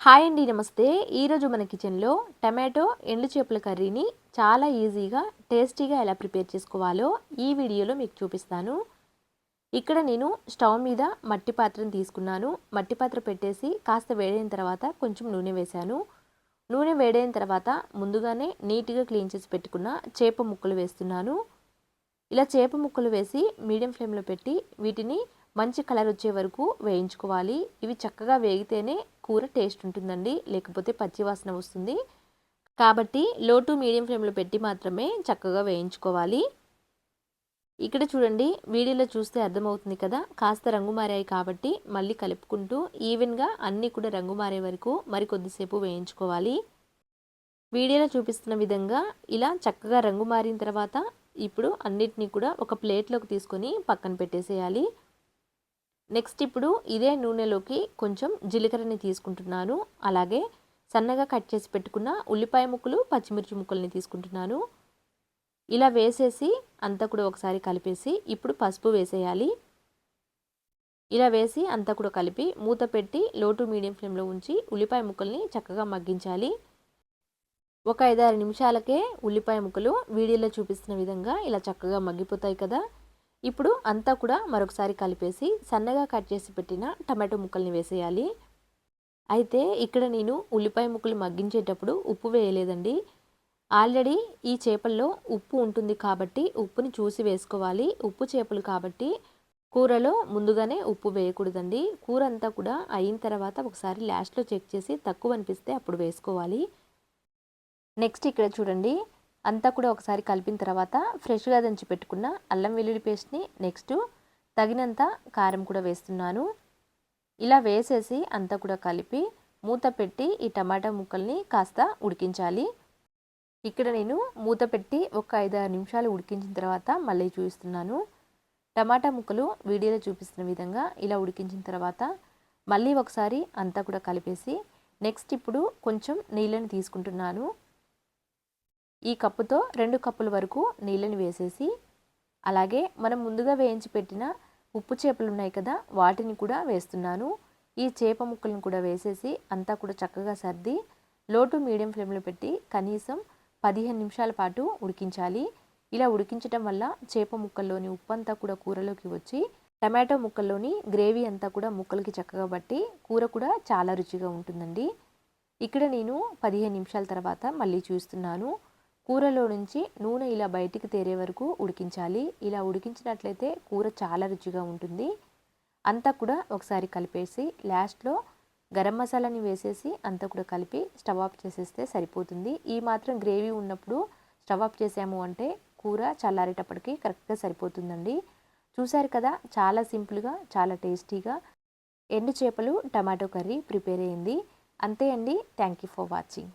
Hi అండి నమస్తే. ఈరోజు మన కిచెన్లో టమాటో ఎండు చేపల కర్రీని చాలా ఈజీగా టేస్టీగా ఎలా ప్రిపేర్ చేసుకోవాలో ఈ వీడియోలో మీకు చూపిస్తాను. ఇక్కడ నేను స్టవ్ మీద మట్టి పాత్రను తీసుకున్నాను. మట్టి పాత్ర పెట్టేసి కాస్త వేడైన తర్వాత కొంచెం నూనె వేశాను. నూనె వేడైన తర్వాత ముందుగానే నీట్గా క్లీన్ చేసి పెట్టుకున్న చేప ముక్కలు వేస్తున్నాను. ఇలా చేప ముక్కలు వేసి మీడియం ఫ్లేమ్లో పెట్టి వీటిని మంచి కలర్ వచ్చే వరకు వేయించుకోవాలి. ఇవి చక్కగా వేగితేనే కూర టేస్ట్ ఉంటుందండి లేకపోతే పచ్చి వాసన వస్తుంది. కాబట్టి లో టు మీడియం ఫ్లేమ్లో పెట్టి మాత్రమే చక్కగా వేయించుకోవాలి. ఇక్కడ చూడండి వీడియోలో చూస్తే అర్థమవుతుంది కదా కాస్త రంగు మారాయి కాబట్టి మళ్ళీ కలుపుకుంటూ ఈవెన్గా అన్నీ కూడా రంగు మారే వరకు మరి కొద్దిసేపు వేయించుకోవాలి. వీడియోలో చూపిస్తున్న విధంగా ఇలా చక్కగా రంగు మారిన తర్వాత ఇప్పుడు అన్నిటినీ కూడా ఒక ప్లేట్లోకి తీసుకొని పక్కన పెట్టేసేయాలి. నెక్స్ట్ ఇప్పుడు ఇదే నూనెలోకి కొంచెం జీలకర్రని తీసుకుంటున్నాను. అలాగే సన్నగా కట్ చేసి పెట్టుకున్న ఉల్లిపాయ ముక్కలు పచ్చిమిర్చి ముక్కల్ని తీసుకుంటున్నాను. ఇలా వేసేసి అంతా కూడా ఒకసారి కలిపేసి ఇప్పుడు పసుపు వేసేయాలి. ఇలా వేసి అంతా కూడా కలిపి మూత పెట్టి లో టు మీడియం ఫ్లేమ్లో ఉంచి ఉల్లిపాయ ముక్కల్ని చక్కగా మగ్గించాలి. ఒక ఐదారు నిమిషాలకే ఉల్లిపాయ ముక్కలు వీడియోలో చూపిస్తున్న విధంగా ఇలా చక్కగా మగ్గిపోతాయి కదా. ఇప్పుడు అంతా కూడా మరొకసారి కలిపేసి సన్నగా కట్ చేసి పెట్టిన టమాటో ముక్కల్ని వేసేయాలి. అయితే ఇక్కడ నేను ఉల్లిపాయ ముక్కలు మగ్గించేటప్పుడు ఉప్పు వేయలేదండి. ఆల్రెడీ ఈ చేపల్లో ఉప్పు ఉంటుంది కాబట్టి ఉప్పుని చూసి వేసుకోవాలి. ఉప్పు చేపలు కాబట్టి కూరలో ముందుగానే ఉప్పు వేయకూడదండి. కూర అంతా కూడా అయిన తర్వాత ఒకసారి లాస్ట్లో చెక్ చేసి తక్కువ అనిపిస్తే అప్పుడు వేసుకోవాలి. నెక్స్ట్ ఇక్కడ చూడండి. అంతా కూడా ఒకసారి కలిపిన తర్వాత ఫ్రెష్గా దంచి పెట్టుకున్న అల్లం వెల్లుల్లి పేస్ట్ని నెక్స్ట్ తగినంత కారం కూడా వేస్తున్నాను. ఇలా వేసేసి అంతా కూడా కలిపి మూత పెట్టి ఈ టమాటా ముక్కల్ని కాస్త ఉడికించాలి. ఇక్కడ నేను మూత పెట్టి ఒక ఐదు నిమిషాలు ఉడికించిన తర్వాత మళ్ళీ చూపిస్తున్నాను. టమాటా ముక్కలు వీడియోలో చూపిస్తున్న విధంగా ఇలా ఉడికించిన తర్వాత మళ్ళీ ఒకసారి అంతా కూడా కలిపేసి నెక్స్ట్ ఇప్పుడు కొంచెం నీళ్ళని తీసుకుంటున్నాను. ఈ కప్పుతో రెండు కప్పుల వరకు నీళ్ళని వేసేసి అలాగే మనం ముందుగా వేయించి పెట్టిన ఉప్పు చేపలు ఉన్నాయి కదా వాటిని కూడా వేస్తున్నాను. ఈ చేప ముక్కలను కూడా వేసేసి అంతా కూడా చక్కగా సర్ది లో టు మీడియం ఫ్లేమ్లో పెట్టి కనీసం పదిహేను నిమిషాల పాటు ఉడికించాలి. ఇలా ఉడికించడం వల్ల చేప ముక్కల్లోని ఉప్పు అంతా కూడా కూరలోకి వచ్చి టమాటో ముక్కల్లోని గ్రేవీ అంతా కూడా ముక్కలకి చక్కగా బట్టి కూర కూడా చాలా రుచిగా ఉంటుందండి. ఇక్కడ నేను పదిహేను నిమిషాల తర్వాత మళ్ళీ చూస్తున్నాను. కూరలో నుంచి నూనె ఇలా బయటికి తేరే వరకు ఉడికించాలి. ఇలా ఉడికించినట్లయితే కూర చాలా రుచిగా ఉంటుంది. అంతా కూడా ఒకసారి కలిపేసి లాస్ట్లో గరం మసాలాని వేసేసి అంతా కూడా కలిపి స్టవ్ ఆఫ్ చేసేస్తే సరిపోతుంది. ఈ మాత్రం గ్రేవీ ఉన్నప్పుడు స్టవ్ ఆఫ్ చేసాము అంటే కూర చల్లారేటప్పటికి కరెక్ట్గా సరిపోతుందండి. చూశారు కదా చాలా సింపుల్గా చాలా టేస్టీగా ఎండు చేపలు టమాటో కర్రీ ప్రిపేర్ అయింది. అంతే అండి. Thank you for watching.